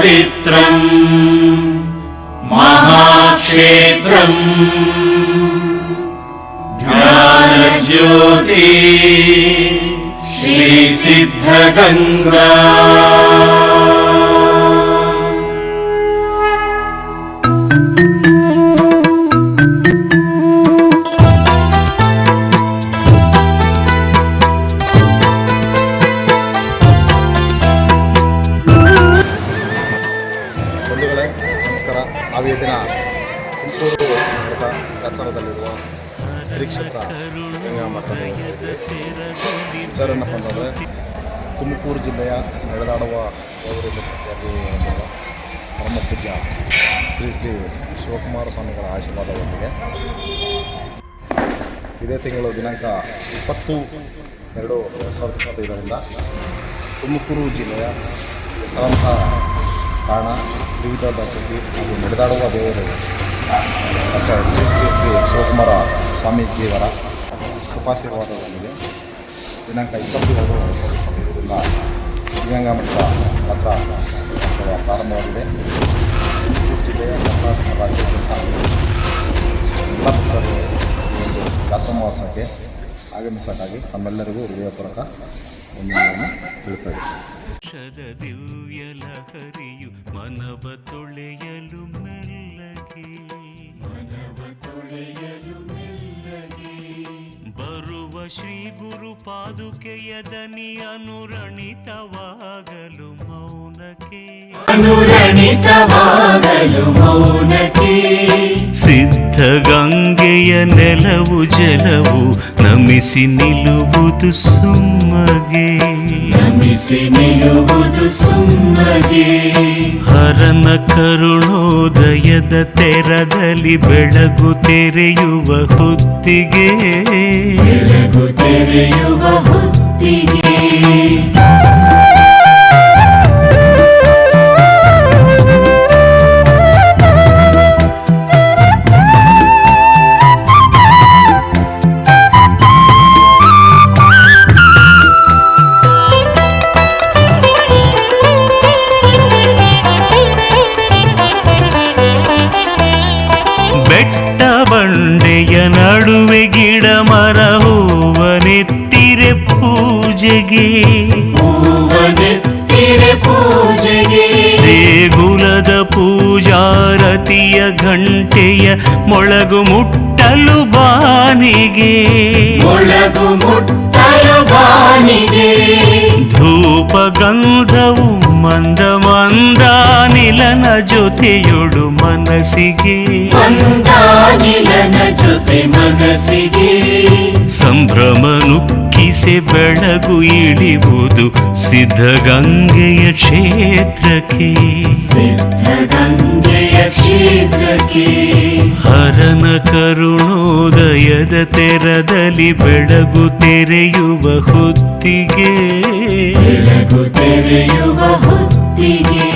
पवित्रम् महाक्षेत्रम्। ज्ञानज्योति श्रीसिद्धगङ्गा ಬಂಧುಗಳೇ, ನಮಸ್ಕಾರ. ಈ ದಿನ ತುಮಕೂರು ನಗರದ ಶ್ರೀ ಕ್ಷೇತ್ರ ಗಂಗಾ ಮಠದ ವಿಚಾರ ಏನಪ್ಪ ಅಂತಂದರೆ ತುಮಕೂರು ಜಿಲ್ಲೆಯ ನಡೆದಾಡುವ ಪ್ರತಿಯಾಗಿರುವ ಪರಮ ಪೂಜ್ಯ ಶ್ರೀ ಶ್ರೀ ಶಿವಕುಮಾರ ಸ್ವಾಮಿಗಳ ಆಶೀರ್ವಾದದೊಂದಿಗೆ ಇದೇ ತಿಂಗಳು ದಿನಾಂಕ ಇಪ್ಪತ್ತು ಎರಡು ಎರಡು ಸಾವಿರದ ಇಪ್ಪತ್ತೈದರಿಂದ ತುಮಕೂರು ಜಿಲ್ಲೆಯ ಹೆಸರಾಂತ ಕಾರಣ ವಿವಿಧ ದಾಸೋಹಿ ಹಾಗೂ ನಡೆದಾಡುವ ದೇವರು. ಶ್ರೀ ಶ್ರೀ ಶ್ರೀ ಶಿವಕುಮಾರ ಸ್ವಾಮೀಜಿಯವರ ಕೃಪಾಶೀರ್ವಾದದೊಂದಿಗೆ ದಿನಾಂಕ ಇಪ್ಪತ್ತು ಎರಡು ಎರಡು ಸಾವಿರದ ಇಪ್ಪತ್ತೈದರಿಂದ ದಿವ್ಯಾಂಗ ಯಾತ್ರಾ ಮಹೋತ್ಸವ ಪ್ರಾರಂಭವಾಗಿದೆ. ಜಿಲ್ಲೆಯ ಕರ್ನಾಟಕ ರಾಜ್ಯಾದ್ಯಂತ ಎಲ್ಲ ಭಕ್ತರು ಈ ಒಂದು ಯಾತ್ರಾ ಮಹೋತ್ಸವಕ್ಕೆ ಆಗಮಿಸಕ್ಕಾಗಿ ತಮ್ಮೆಲ್ಲರಿಗೂ ಹೃದಯಪೂರ್ವಕ ಎನ್ನುವುದನ್ನು ಹೇಳ್ತಾರೆ ದಿವ್ಯ ಲಹರಿಯು ಮನವ ತೊಳೆಯಲು ಮೆಲ್ಲಗೆ. ಮನವ ತೊಳೆಯಲು ಮೆಲ್ಲಗೆ ಬರುವ ಶ್ರೀ ಗುರು ಪಾದುಕೆಯ ದನಿ ಅನುರಣಿತವಾಗಲು ಮೌನಕ್ಕೆ. ಅನುರಣಿತವಾಗಲು ಮೌನಕ್ಕೆ. ಸಿದ್ಧ ಗಂಗೆಯ ನೆಲವು ಜಲವು ನಮಿಸಿ ನಿಲ್ಲುವುದು ಸುಮ್ಮಗೆ. ನಮಿಸಿ ನಿಲ್ಲುವುದು ಸುಮ್ಮಗೆ. ಹರನ ಕರುಣೋದಯದ ತೆರದಲ್ಲಿ ಬೆಳಗು ತೆರೆಯುವ ಹೊತ್ತಿಗೆ. ಬೆಳಗು ತೆರೆಯುವ ಹೊತ್ತಿಗೆ. ಬೆಟ್ಟ ಬಂಡೆಯ ನಡುವೆ ಗಿಡ ಮರ ಹೂವನೆತ್ತಿರೆ ಪೂಜೆಗೆ. ಹೂವನೆತ್ತಿರೆ ಪೂಜೆಗೆ. ದೇಗುಲದ ಪೂಜಾರತಿಯ ಘಂಟೆಯ ಮೊಳಗು ಮುಟ್ಟಲು ಬಾನಿಗೆ. ಮೊಳಗು ಮುಟ್ಟಲು ಬಾನಿಗೆ. ಧೂಪ ಗಂಧವು ಮಂದ ಮಂದ ನಿಲನ ಜೊತೆಯೊಡು ಮನಸ್ಸಿಗೆ ಮಂದಾನಿಲನ ಜೊತೆ ಮನಸ್ಸಿಗೆ ಸಂಭ್ರಮ ನುಕ್ಕಿಸೆ ಬೆಳಗು ಇಳಿವುದು ಸಿದ್ಧಗಂಗೆಯ ಕ್ಷೇತ್ರಕ್ಕೆ ಸಿದ್ಧಗಂಗೆಯ ಕ್ಷೇತ್ರಕ್ಕೆ. ಹರನ ಕರುಣೋದಯದ ತೆರದಲ್ಲಿ ಬೆಳಗು ತೆರೆಯುವ ಹೊತ್ತಿಗೆ. ಬೆಳಗು ತೆರೆಯುವ ಹೊತ್ತಿಗೆ.